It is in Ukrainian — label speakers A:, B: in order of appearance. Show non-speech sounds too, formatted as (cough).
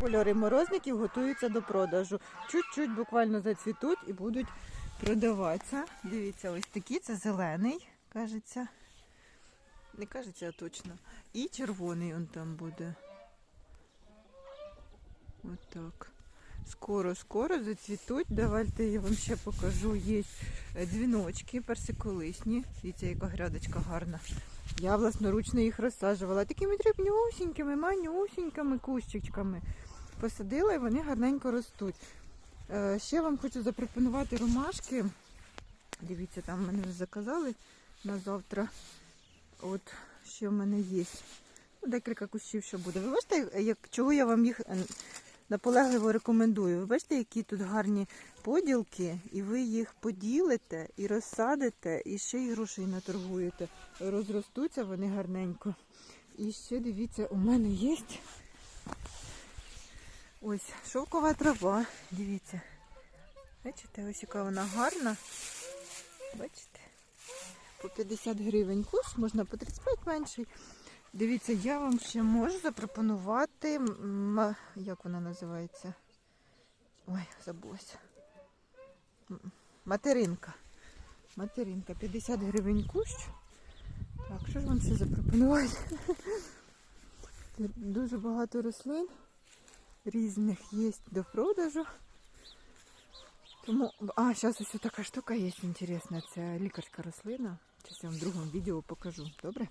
A: Кольори морозників готуються до продажу. Чуть-чуть буквально зацвітуть і будуть продаватися. Дивіться, ось такі це зелений, кажеться. Не кажеться, а точно. І червоний он там буде. Отак. Скоро, скоро зацвітуть. Давайте я вам ще покажу. Є дзвіночки персиколисні. Дивіться, яка грядочка гарна. Я власноручно їх розсаджувала такими дрібнюсінькими, манюсінькими кущичками. Посадила і вони гарненько ростуть. Е, Ще вам хочу запропонувати ромашки. Дивіться, там мене вже заказали на завтра. От що в мене є. Ну, декілька кущів що буде. Ви бачите, як, чого я вам їх е, наполегливо рекомендую. Ви бачите, які тут гарні поділки, і ви їх поділите і розсадите, і ще й грошей наторгуєте. Розростуться вони гарненько. І ще дивіться, у мене є ось шовкова трава. Дивіться. Бачите, ось яка вона гарна. Бачите? По 50 гривень куш, можна по 35 менший. Дивіться, я вам ще можу запропонувати, як вона називається? Ой, забулася. Материнка. Материнка, 50 гривень кущ. Так, що ж вам ще запропонувати? (laughs) Дуже багато рослин різних є до продажу. Тому, а, зараз ось така штука є інтересна. Це лікарська рослина. Зараз я вам в другому відео покажу. Добре?